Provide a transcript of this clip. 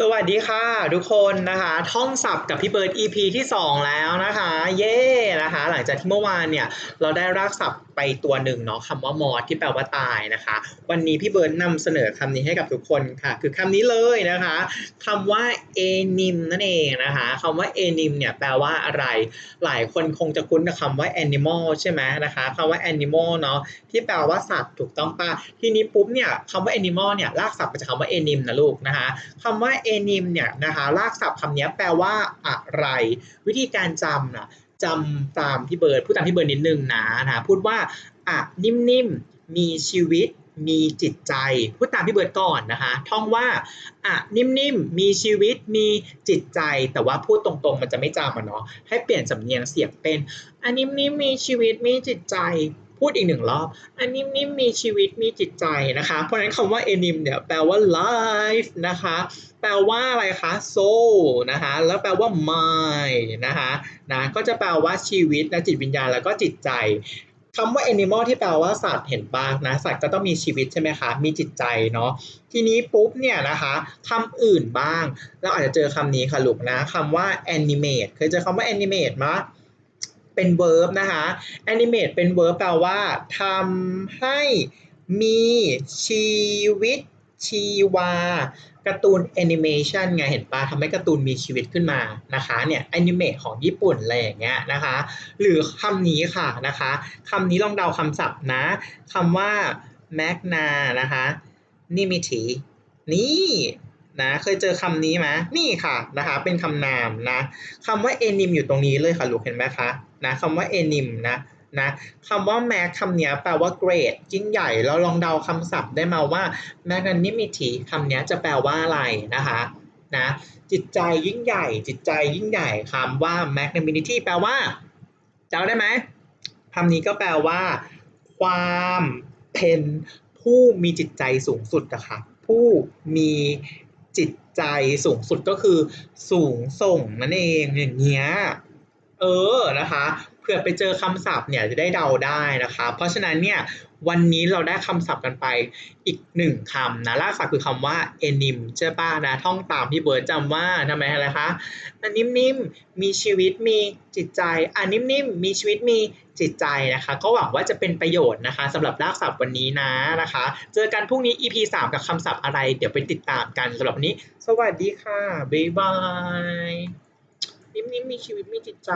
สวัสดีค่ะ ทุกคนนะคะท่องศัพท์กับพี่เบิร์ด EP ที่ 2 แล้วนะคะ เย้นะคะ หลังจากที่เมื่อวานเนี่ยเราได้รากศัพท์ไปตัวหนึ่งเนาะคำว่ามอดที่แปลว่าตายนะคะ วันนี้พี่เบิร์ดนำเสนอคำนี้ให้กับทุกคนค่ะ คือคำนี้เลยนะคะคำว่า anim นั่นเองนะคะคำว่า anim เนี่ยแปลว่าอะไร หลายคนคงจะคุ้นกับคำว่า animal ใช่ไหมนะคะคำว่า animal เนาะที่แปลว่าสัตว์ถูกต้องปะทีนี้ปุ๊บเนี่ยคำว่า animal เนี่ยรากศัพท์มาจากคำว่า anim นะลูกนะคะคำว่า anim เนี่ยนะคะรากศัพท์คำนี้แปลว่าอะไร วิธีการจำนะจำตามพี่เบิร์ดพูดตามพี่เบิร์ดนิดนึงนะนะพูดว่าอะนิ่มๆมีชีวิตมีจิตใจพูดตามพี่เบิร์ดก่อนนะคะท่องว่าอะนิ่มๆมีชีวิตมีจิตใจ แต่ว่าพูดตรงๆ มันจะไม่จำอะเนาะให้เปลี่ยนสำเนียงเสียงเป็นอันนิ่มๆมีชีวิตมีจิตใจ พูดอีกหนึ่งรอบอันนิ่มมีชีวิตมีจิตใจนะคะ เพราะฉะนั้นคำว่า anim เนี่ยแปลว่า life นะคะ แปลว่าอะไรคะ soul นะคะ แล้วแปลว่า mind นะคะนะก็จะแปลว่าชีวิตและจิตวิญญาณแล้วก็จิตใจคำว่า animal ที่แปลว่าสัตว์เห็นบ้างนะ สัตว์ก็ต้องมีชีวิตใช่ไหมคะ มีจิตใจเนาะทีนี้ปุ๊บเนี่ยนะคะคำอื่นบ้าง เราอาจจะเจอคำนี้ค่ะลูกนะคำว่า animate เคยเจอคำว่า animate มั้ย เป็น verb นะคะ animate เป็น verb แปลว่าทำให้มีชีวิตชีวาการ์ตูนแอนิเมชันไงเห็นปะทำให้การ์ตูนมีชีวิตขึ้นมานะคะเนี่ยแอนิเมตของญี่ปุ่นอะไรอย่างเงี้ยนะคะหรือคำนี้ค่ะนะคะคำนี้ลองเดาคำศัพท์นะคำว่า magna นะคะ nimity นี่ นะเคยเจอคำนี้ไหมนี่ค่ะนะคะเป็นคำนามนะคำว่า enim อยู่ตรงนี้เลยค่ะลูกเห็นไหมคะนะคำว่า enim นะนะคำว่า mag คำนี้แปลว่า great ยิ่งใหญ่เราลองเดาคำศัพท์ได้มาว่า magnanimity คำนี้จะแปลว่าอะไรนะคะนะจิตใจยิ่งใหญ่ จิตใจยิ่งใหญ่คำว่า magnanimity แปลว่าจำได้ไหมคำนี้ก็แปลว่า ความเป็นผู้มีจิตใจสูงสุดนะคะผู้มี จิตใจสูงสุดก็คือสูงส่งนั่นเองอย่างเงี้ยเออนะคะ เผื่อไปเจอคำศัพท์เนี่ยจะได้เดาได้นะคะ เพราะฉะนั้นเนี่ยวันนี้เราได้คำศัพท์กันไปอีกหนึ่งคำนะรากศัพท์คือคำว่า enim ใช่ป่ะนะท่องตามพี่เบิร์ดจำว่าทำไมอะไรคะอันนิ่มๆมีชีวิตมีจิตใจอันนิ่มๆมีชีวิตมีจิตใจนะคะ ก็หวังว่าจะเป็นประโยชน์นะคะสำหรับรากศัพท์วันนี้นะนะคะ เจอกันพรุ่งนี้ EP 3 กับคำศัพท์อะไร เดี๋ยวไปติดตามกันสำหรับวันนี้ สวัสดีค่ะบ๊ายบายนิ่มๆมีชีวิตมีจิตใจ